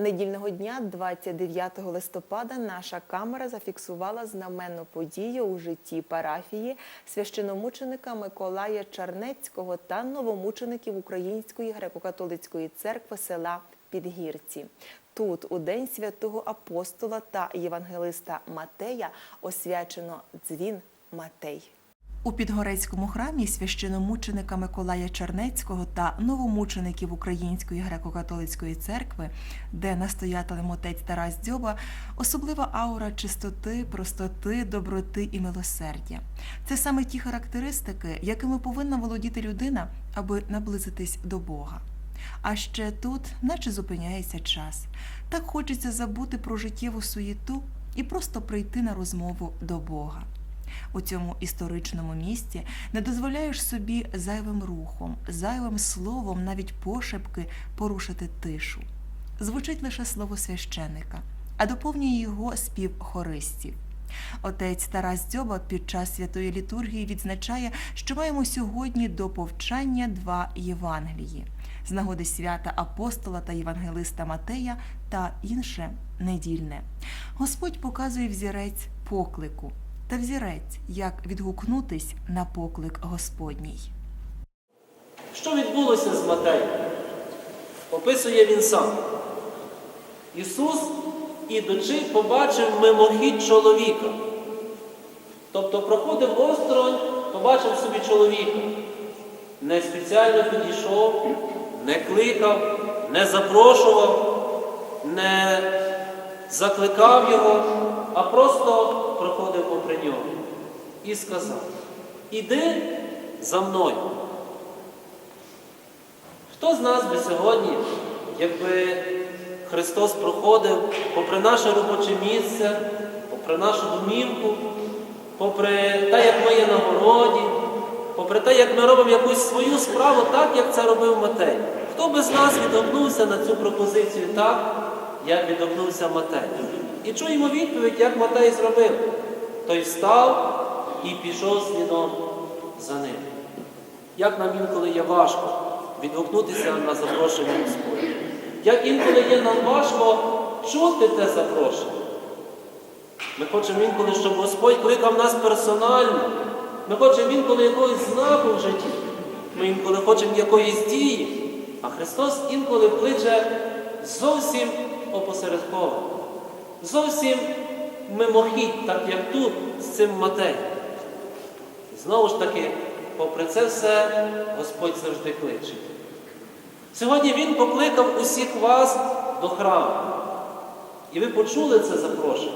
Недільного дня, 29 листопада, наша камера зафіксувала знаменну подію у житті парафії священомученика Миколая Чарнецького та новомучеників Української греко-католицької церкви села Підгірці. Тут, у день святого апостола та євангелиста Матея, освячено дзвін Матей. У Підгорецькому храмі священомученика Миколая Чернецького та новомучеників Української греко-католицької церкви, де настоятелем отець Тарас Дзьоба, особлива аура чистоти, простоти, доброти і милосердя. Це саме ті характеристики, якими повинна володіти людина, аби наблизитись до Бога. А ще тут, наче зупиняється час. Так хочеться забути про життєву суєту і просто прийти на розмову до Бога. У цьому історичному місці не дозволяєш собі зайвим рухом, зайвим словом, навіть пошепки порушити тишу. Звучить лише слово священика, а доповнює його спів хористів. Отець Тарас Дзьоба під час святої літургії відзначає, що маємо сьогодні до повчання два Євангелії з нагоди свята апостола та євангелиста Матея та інше недільне. Господь показує взірець поклику та взірець, як відгукнутись на поклик Господній. Що відбулося з Матеєм? Описує він сам. Ісус, ідучи, побачив мимохідь чоловіка. Тобто проходив осторонь, побачив собі чоловіка. Не спеціально підійшов, не кликав, не запрошував, не закликав його, а просто проходив попри нього і сказав: Іди за мною. Хто з нас би сьогодні, якби Христос проходив попри наше робоче місце, попри нашу домівку, попри те, як ми є на городі, попри те, як ми робимо якусь свою справу, так, як це робив Матей? Хто би з нас відгукнувся на цю пропозицію так, як відгукнувся Матей? І чуємо відповідь, як Матей зробив. Той встав і пішов слідом за ним. Як нам інколи є важко відгукнутися на запрошення Господа. Як інколи є нам важко чути те запрошення. Ми хочемо інколи, щоб Господь кликав нас персонально. Ми хочемо інколи якогось знаку в житті. Ми інколи хочемо якоїсь дії. А Христос інколи кличе зовсім опосередково. Зовсім мимохідь, так як тут з цим Матеєм. І знову ж таки, попри це все, Господь завжди кличе. Сьогодні Він покликав усіх вас до храму. І ви почули це запрошення,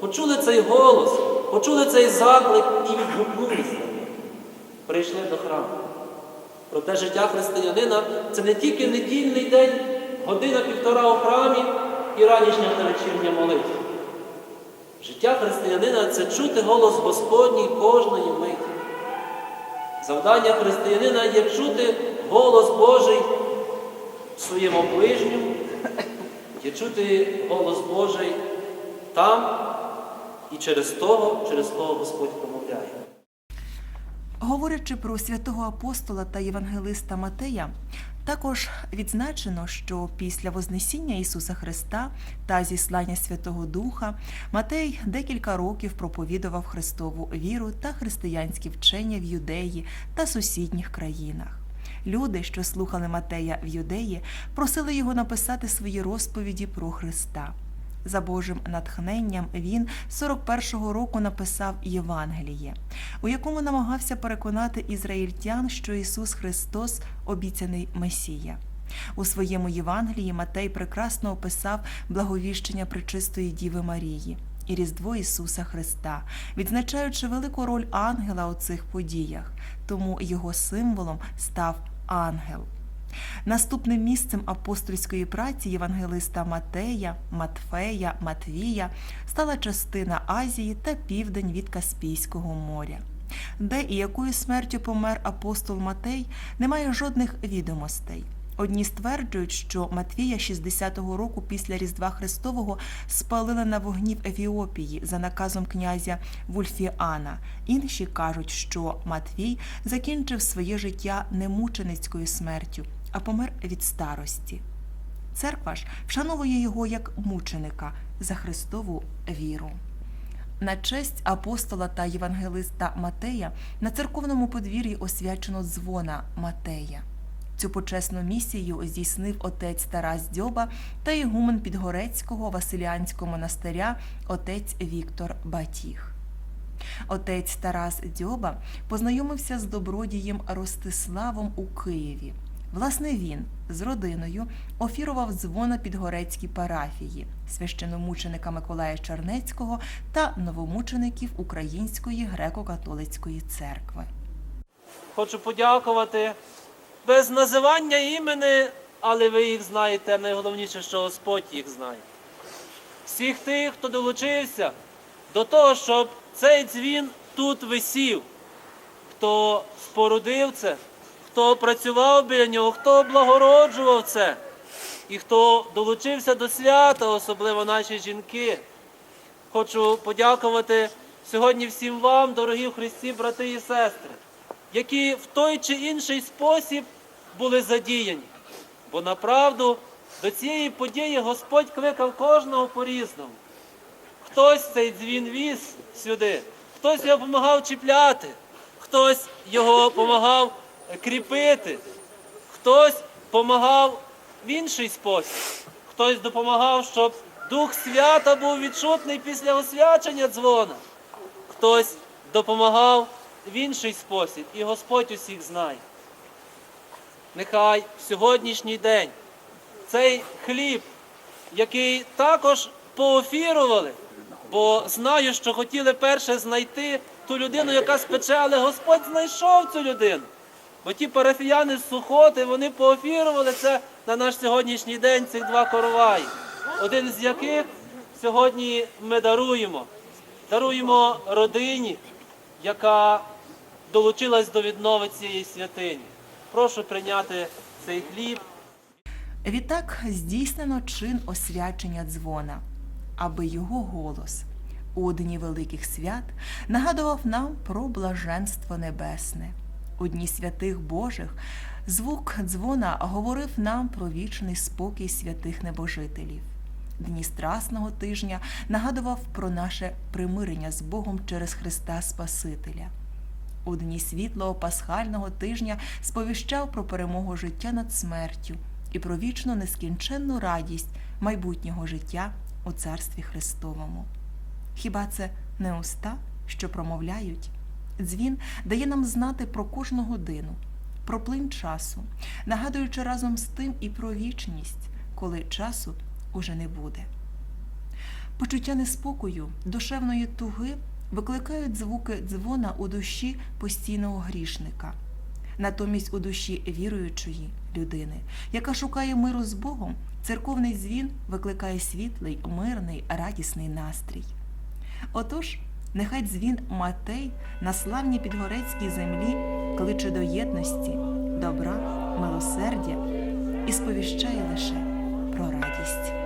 почули цей голос, почули цей заклик і відгукнулися. Прийшли до храму. Проте життя християнина це не тільки недільний день, година-півтора у храмі і ранішня та вечірня молитва. Життя християнина це чути голос Господній кожної миті. Завдання християнина є чути голос Божий своєму ближньому, є чути голос Божий там і через того, через того Господь промовляє. Говорячи про святого апостола та євангелиста Матея, також відзначено, що після Вознесіння Ісуса Христа та зіслання Святого Духа Матей декілька років проповідував Христову віру та християнські вчення в Юдеї та сусідніх країнах. Люди, що слухали Матея в Юдеї, просили його написати свої розповіді про Христа. За Божим натхненням він 41-го року написав Євангеліє, у якому намагався переконати ізраїльтян, що Ісус Христос обіцяний Месія. У своєму Євангелії Матей прекрасно описав благовіщення Пречистої Діви Марії і Різдво Ісуса Христа, відзначаючи велику роль ангела у цих подіях, тому його символом став ангел. Наступним місцем апостольської праці євангелиста Матея, Матфея, Матвія стала частина Азії та південь від Каспійського моря. Де і якою смертю помер апостол Матей, немає жодних відомостей. Одні стверджують, що Матвія 60-го року після Різдва Христового спалили на вогні в Ефіопії за наказом князя Вульфіана. Інші кажуть, що Матвій закінчив своє життя не мученицькою смертю, а помер від старості. Церква ж вшановує його як мученика за Христову віру. На честь апостола та євангелиста Матея на церковному подвір'ї освячено дзвона Матея. Цю почесну місію здійснив отець Тарас Дьоба та ігумен Підгорецького Василіанського монастиря отець Віктор Батіг. Отець Тарас Дьоба познайомився з добродієм Ростиславом у Києві. Власне, він з родиною офірував дзвона Підгорецькій парафії, священомученика Миколая Чернецького та новомучеників Української греко-католицької церкви. Хочу подякувати без називання імени, але ви їх знаєте. Найголовніше, що Господь їх знає. Всіх тих, хто долучився до того, щоб цей дзвін тут висів, хто спорудив це, хто працював біля нього, хто облагороджував це, і хто долучився до свята, особливо наші жінки. Хочу подякувати сьогодні всім вам, дорогі в Христі, брати і сестри, які в той чи інший спосіб були задіяні. Бо направду до цієї події Господь кликав кожного по-різному. Хтось цей дзвін віз сюди, хтось його допомагав чіпляти, хтось його допомагав кріпити, хтось допомагав в інший спосіб, хтось допомагав, щоб Дух свята був відчутний після освячення дзвона, хтось допомагав в інший спосіб, і Господь усіх знає. Нехай в сьогоднішній день цей хліб, який також поофірували, бо знаю, що хотіли перше знайти ту людину, яка спече, але Господь знайшов цю людину. Бо ті парафіяни з Сухоти, вони поофірували це на наш сьогоднішній день, цих два короваї, один з яких сьогодні ми даруємо. Даруємо родині, яка долучилась до віднови цієї святині. Прошу прийняти цей хліб. Відтак здійснено чин освячення дзвона, аби його голос у дні великих свят нагадував нам про блаженство небесне. У дні святих Божих звук дзвона говорив нам про вічний спокій святих небожителів. Дні Страсного тижня нагадував про наше примирення з Богом через Христа Спасителя. У дні світлого пасхального тижня сповіщав про перемогу життя над смертю і про вічну нескінченну радість майбутнього життя у Царстві Христовому. Хіба це не уста, що промовляють? Дзвін дає нам знати про кожну годину, про плин часу, нагадуючи разом з тим і про вічність, коли часу уже не буде. Почуття неспокою, душевної туги викликають звуки дзвона у душі постійного грішника. Натомість у душі віруючої людини, яка шукає миру з Богом, церковний дзвін викликає світлий, мирний, радісний настрій. Отож, нехай дзвін Матей на славній підгорецькій землі кличе до єдності, добра, милосердя і сповіщає лише про радість.